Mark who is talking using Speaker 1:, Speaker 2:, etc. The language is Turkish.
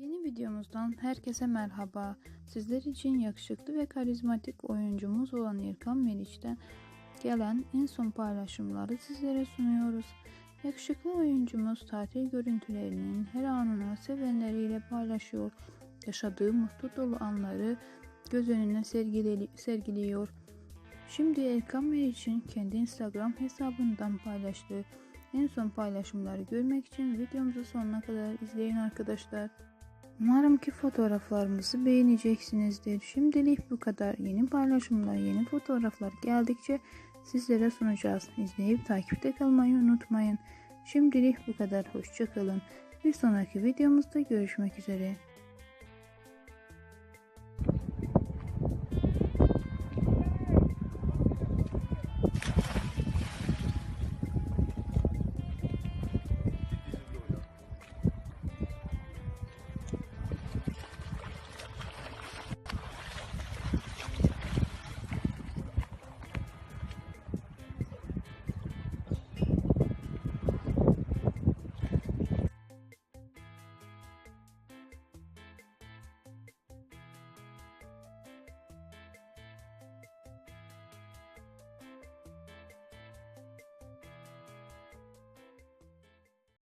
Speaker 1: Yeni videomuzdan herkese merhaba. Sizler için yakışıklı ve karizmatik oyuncumuz olan İrkan Meriç'ten gelen en son paylaşımları sizlere sunuyoruz. Yakışıklı oyuncumuz tatil görüntülerinin her anını sevenleriyle paylaşıyor. Yaşadığı mutlu dolu anları göz önüne sergili sergiliyor. Şimdi Erkan Meriç'in kendi Instagram hesabından paylaştığı en son paylaşımları görmek için videomuzu sonuna kadar izleyin arkadaşlar. Umarım ki fotoğraflarımızı beğeneceksinizdir. Şimdilik bu kadar. Yeni paylaşımlar, yeni fotoğraflar geldikçe sizlere sunacağız. İzleyip takipte kalmayı unutmayın. Şimdilik bu kadar. Hoşçakalın. Bir sonraki videomuzda görüşmek üzere.